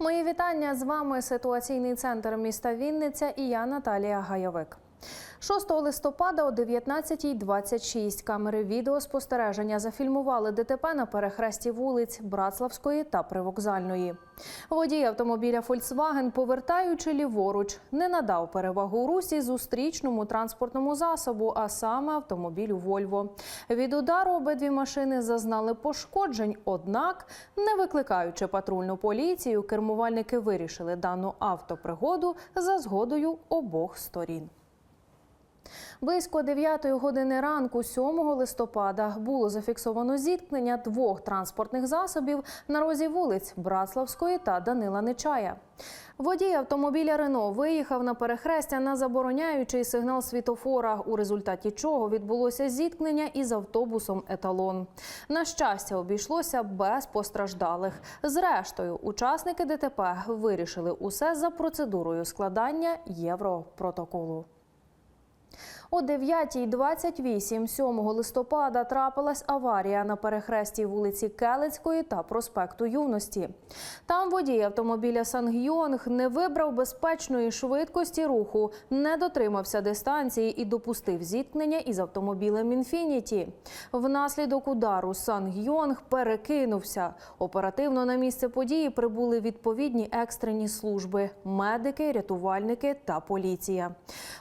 Мої вітання з вами ситуаційний центр міста Вінниця і я Наталія Гайовик. 6 листопада о 19.26 камери відеоспостереження зафільмували ДТП на перехресті вулиць Братславської та Привокзальної. Водій автомобіля Volkswagen, повертаючи ліворуч, не надав перевагу русі зустрічному транспортному засобу, а саме автомобілю Вольво. Від удару обидві машини зазнали пошкоджень, однак, не викликаючи патрульну поліцію, кермувальники вирішили дану автопригоду за згодою обох сторін. Близько 9 години ранку, 7 листопада, було зафіксовано зіткнення двох транспортних засобів на розі вулиць Братславської та Данила Нечая. Водій автомобіля Рено виїхав на перехрестя на забороняючий сигнал світофора, у результаті чого відбулося зіткнення із автобусом Еталон. На щастя, обійшлося без постраждалих. Зрештою, учасники ДТП вирішили усе за процедурою складання європротоколу. О 9.28 7 листопада трапилась аварія на перехресті вулиці Келецької та проспекту Юності. Там водій автомобіля Сангйонг не вибрав безпечної швидкості руху, не дотримався дистанції і допустив зіткнення із автомобілем Інфініті. Внаслідок удару Сангйонг перекинувся. Оперативно на місце події прибули відповідні екстрені служби: медики, рятувальники та поліція.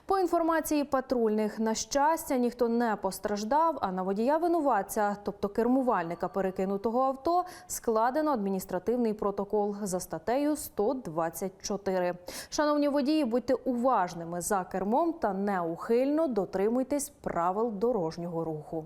По інформації патрульних, на щастя, ніхто не постраждав, а на водія винуватця, тобто кермувальника перекинутого авто, складено адміністративний протокол за статтею 124. Шановні водії, будьте уважними за кермом та неухильно дотримуйтесь правил дорожнього руху.